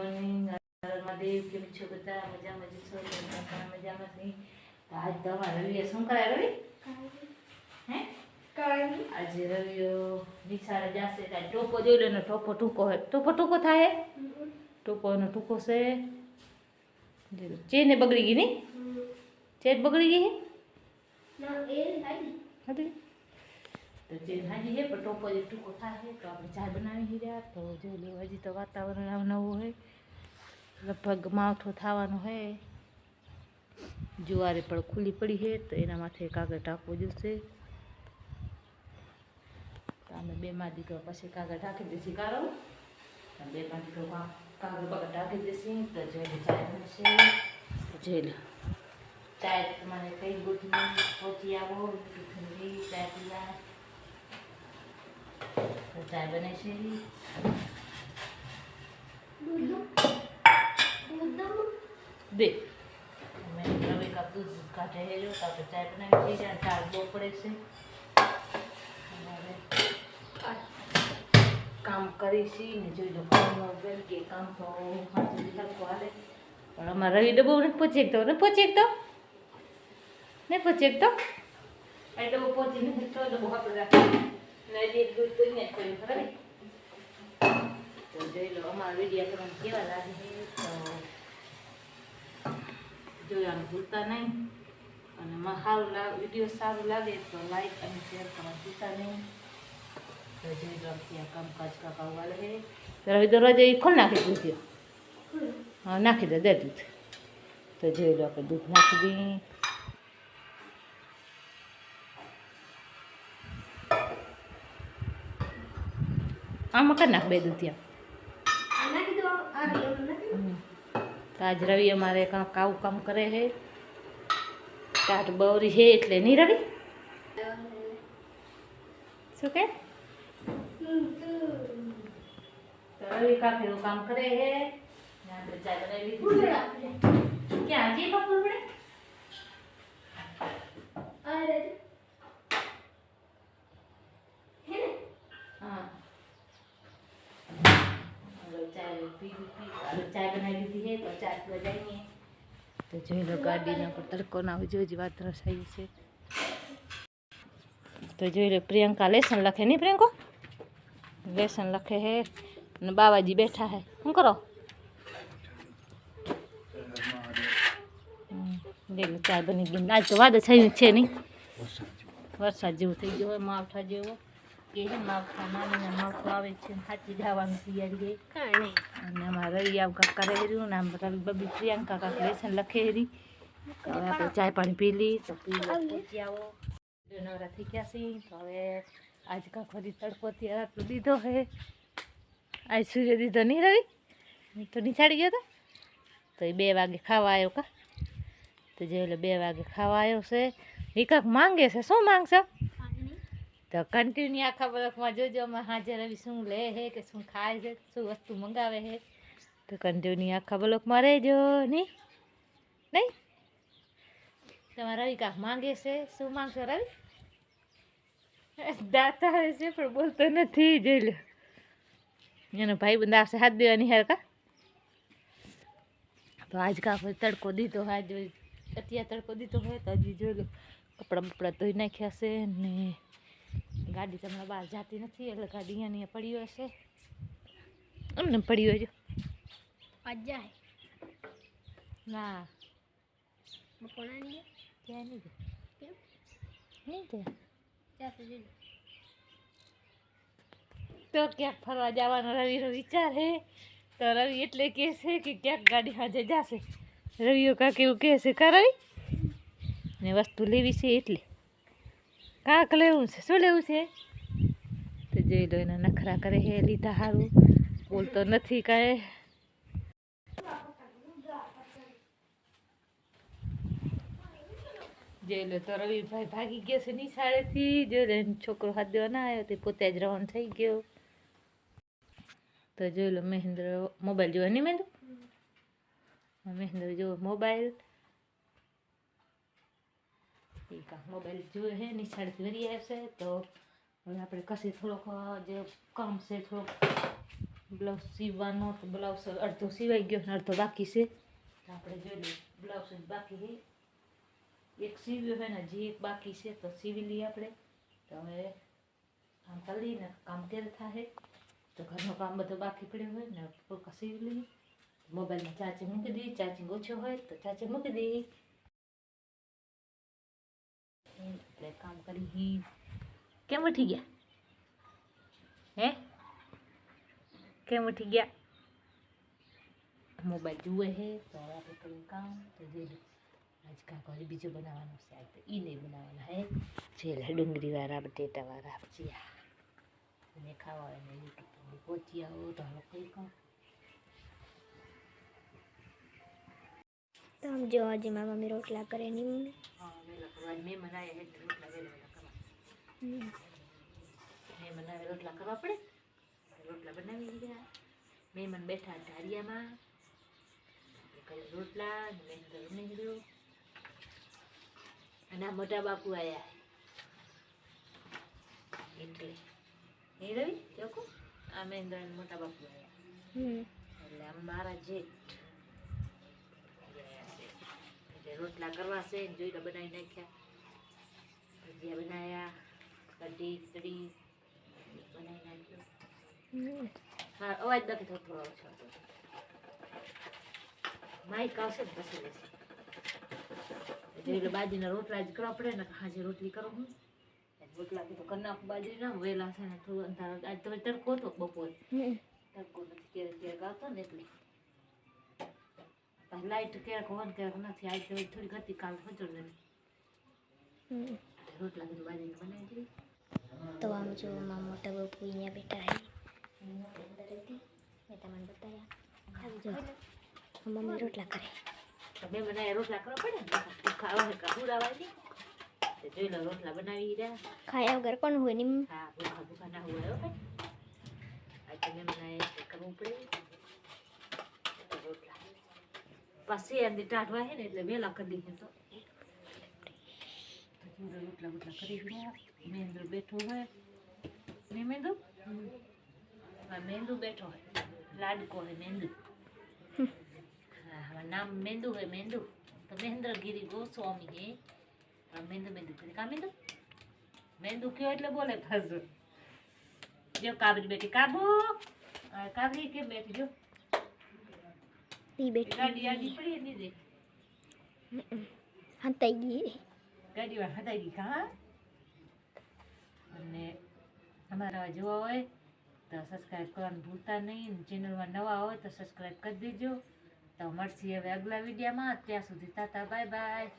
Morning Mahadev કેમ છો બધા મજામાં જ છો બધા પણ મજામાં છે તો આજ તો અમારા રવિએ શું કરાય રવિ હે આજે રવિઓ નિશાળે જશે કાંઈ ટોપો જોઈ લે ને ટોપો ટૂંકો હોય ટોપો ટૂંકો થાય ટોપો એનો ટૂંકો છે ચેને બગડી ગઈ નહીં ચેન બગડી ગઈ હે હતી તો જે હાજી છે પણ ટોપો જે ટૂંકો થાય તો આપણે ચા બનાવી રહ્યા. તો જો લો હજી તો વાતાવરણ નવું હોય. લગભગ માવઠું થવાનું હોય જુવારે પણ ખુલ્લી પડી છે તો એના માથે કાગળ ઢાંકવું જોશે. તો અમે બે માં દીકરો પછી કાગળ ઢાંકી દેશે કારો બે માં દીકરો કાગળ બાગળ ઢાંકી દેશે, તો જોઈ લો ચાય બનશે તો જોઈ લો ચાય તમારે કઈ ગુટની પહોંચી આવો ચાય પીવા. તો ચાય બને છે. દે. મેં રવિ કપ દૂધ કાઢે છે જો તો આપણે ચાય બનાવી દઈએ અને બહુ પડે છે. કામ કરીશી ને જોઈ લો કામનો બેન કે કામ તો હાથ હાલે. પણ અમારા રવિ ડબ્બો નથી પહોંચી ને નથી પહોંચી શકતો નહીં પહોંચી શકતો એ ડબ્બો પહોંચી નથી તો ડબ્બો આપણે રાખી. દૂધ તો અહીંયા જ પડ્યું ખબર તો જોઈ લો અમારો વીડિયો તમને કેવા લાગે તો જોવાનું ભૂલતા નહીં. અને સારું લાગે વીડિયો સારું લાગે તો લાઈક અને શેર કરવા ભૂલતા નહીં. તો જોઈ લો ત્યાં કામકાજ કાકા વાળે તો રવિ દરવાજે એ ખોલ નાખી દૂધ. હા નાખી દે દે દૂધ. તો જોઈ લો આપણે દૂધ નાખી દઈએ. આમાં કરી નાખ બે દુધિયા. તો આજ રવિ અમારે કાંક આવું કામ કરે છે. કાટ બવરી છે એટલે નહીં રવિ? શું કે? રવિ કાફીનું કામ કરે છે. આપણે લીધી છે. ક્યાં હજી બાપુ આપણે હા હવે ચા પી પી હવે ચા બનાવી લીધી છે તો ચા પીવા જઈએ તો જોઈ લો ગાડીના પર તડકો ના હોય જોઈ વાત રસાઈ છે તો જોઈ લો પ્રિયંકા લેસન લખે નહીં પ્રિયંકો લેસન લખે છે અને બાવાજી બેઠા છે શું કરો હમ, જોઈ લો ચા બની ગઈ આજ તો વાદળ થયું છે નહીં વરસાદ જેવું થઈ ગયો હોય માવઠા જેવો કે છે માવઠા નાની માવઠું આવે છે સાચી જવાનું તૈયારી છે અને અમારા રવિ આવ કાંક કરે રહ્યું ને આમ રવિ બબી પ્રિયંકા કાંક લેસન લખે તો હવે આપણે ચાય પાણી પી લી તો પી લો, પહોંચી આવો. નવરા થઈ ગયા છે. તો હવે આજ કાંક ફરી તડકો ત્યારે દીધો હે. આજ સૂર્ય દીધો નહીં રવિ? તો નિશાળી ગયો તો. તો એ બે વાગે ખાવા આવ્યો કા? તો જે એટલે બે વાગે ખાવા આવ્યો છે. એ કાંક માંગે છે? શું માંગશો? તો કન્ટિન્યુ આખા બરફમાં જોજો, અમે હાજર રવિ શું લે છે કે શું ખાય છે, શું વસ્તુ મંગાવે છે તો કન્ટિન્યુ આખા બ્લોકમાં રહેજો, નહીં? નહીં? તમારા રવિ કાંક માંગે છે? શું માંગશો રવિ? દાતા આવે છે, પણ બોલતો નથી, જોઈ લો. એનો ભાઈ બંધ આવશે, હાથ દેવાની હાર કા? તો આજ કા પછી તડકો દીધો આજ અત્યારે તડકો દીધો હોય તો હજી જોઈ લો. કપડાં બપડા ધોઈ નાખ્યા છે ને ગાડી તમને બહાર જતી નથી એટલે ગાડી અહીંયા અહીંયા પડી હશે. એમને પડી હોય જો. ના. ત્યાં નહીં જાય. નહીં જાય. તો ક્યાંક ફરવા જવાનો રવિનો વિચાર હે. તો રવિ એટલે કહે છે કે ક્યાંક ગાડી હાજે જશે. રવિઓ કાંક એવું કહે છે કા ને વસ્તુ લેવી છે એટલે. કાંક લેવું છે? શું લેવું છે? તો જોઈ લો, એના નખરા કરે છે લીધા સારું બોલતો નથી કાંઈ. જોઈ લો, તો રવિભાઈ ભાગી ગયો છે નિશાળેથી. જોઈ લો, એનો છોકરો હાથ દેવા ના આવ્યો, તે પોતે જ રવાન થઈ ગયો. તો જોઈ લો, મહેન્દ્ર મોબાઈલ જોવા નહીં મહેન્દ્ર? મહેન્દ્ર જો મોબાઈલ. એ કાંક મોબાઈલ જોવે છે નિશાળેથી વળી આવશે તો હવે આપણે કશે થોડોક અ, જે કામ છે થોડોક બ્લાઉઝ સીવવાનો તો બ્લાઉઝ અડધો સીવાઈ ગયો ને અડધો બાકી છે. તો આપણે જોઈ લઈએ બ્લાઉઝ જ બાકી છે. એક સીવ્યો હોય ને હજી એક બાકી છે તો સીવી લઈએ આપણે. તો હવે કામ કરી લઈએ ને કામ ત્યારે થાય તો ઘરનું કામ બધું બાકી પડ્યું હોય ને પૂરકા સીવી લઈએ. મોબાઈલમાં ચાર્જિંગ મૂકી દઈએ. ચાર્જિંગ ઓછો હોય તો ચાર્જિંગ મૂકી દઈએ. એટલે કામ કરી કેમ ઉઠી ગયા? હે? કેમ ઉઠી ગયા? મોબાઈલ જુએ છે તો હવે આપણે થોડું કામ, તો લો આજ કાંઈક વળી બીજું બનાવવાનું છે, આજ તો એ નહીં બનાવવાના, હે? જે ડુંગળીવાળા બટેટાવાળા ભજીયા. અને ખાવા હોય ને યુટ્યુબ પહોંચી આવો, તો હવે કંઈ કહું તો આમ જો આજે મારા મમ્મી રોટલા કરે ની મમ્મી હા વેલા કરવા મેં બનાવ્યા હે એટલે રોટલા વેલા વેલા કરવા મેં બનાવે રોટલા કરવા પડે તો રોટલા બનાવી દીધા મહેમાન બેઠા ઢારિયામાં આપણે કર્યા રોટલા ને મેં અંદર ઉમેર્યું અને આ મોટા બાપુ આવ્યા એટલે એ રવિ ચોખ્ખું આ મહેન્દ્ર અને મોટા બાપુ આવ્યા હમ એટલે આમ મારા જેઠ એટલે રોટલા કરવા છે ને જોઈ બનાવી નાખ્યા. ભજીયા બનાવ્યા કઢી કઢી બનાવી નાખ્યું. હા અવાજ નથી થતો થોડો ઓછો માઇક આવશે ને પછી લેશે. જોઈ લો બાજરીના રોટલા જ કરવા પડે ને હાજે રોટલી કરું હું. રોટલા કીધું કરી નાખું બાજરી ના વેલા છે ને થોડું અંધારો આજ તો તડકો હતો બપોર. તડકો નથી ક્યારેક ક્યારેક આવતો ને એટલે. લાઈટ ક્યારેક ઓન ક્યારેક નથી આવી તો થોડીક હતી કાલ ફજર નથી. રોટલા કીધું બાજરીને બનાવી દીધી. તો આમ જો મારા મોટા બાપુ અહીંયા બેઠા હે અંદર હતી મેં તમને બતાવ્યા. ખાલી જો. મમ્મી રોટલા કરે. મેં બનાવ્યા રોટલા કરવા પડે ખાવા હોય કાં હુરાવાય જોઈ લો રોટલા બનાવી રહ્યા. ખાયા વગર કોણ હોયની હા ભૂખા ભૂખા ના હોય આજે મેં બનાવ્યા કરવું પડે. રોટલા. પાછી એની ટાઢવા છે ને એટલે વહેલા કરી દઈએ તો. રોટલા બોટલા કરી ગયા બેઠો હોય ને મેંદુ? હા મેંદુ બેઠો હોય લાડકો હોય મેંદુ. હા હા નામ મેંદુ હોય મેંદુ. તો મહેન્દ્રગીરી ગોસ્વામી હે. હા, મેંદુ મેંદુ. કરી કા મેંદુ? મેંદુ કયો એટલે બોલે પાછું. જો કાબરી બેઠી. કાબુ? કાબરી કેમ બેઠી? જો. તી બેઠી. ગાડી હંતાઈ ગઈ. ગાડીમાં હંતાઈ ગઈ કા? અને અમારા જોવા હોય તો સબસ્ક્રાઈબ કરવાનું ભૂલતા નહીં. ચેનલમાં નવા હોય તો સબસ્ક્રાઈબ કરી દેજો. તો મળશે હવે અગલા વિડીયોમાં. ત્યાં સુધી તાતા બાય બાય.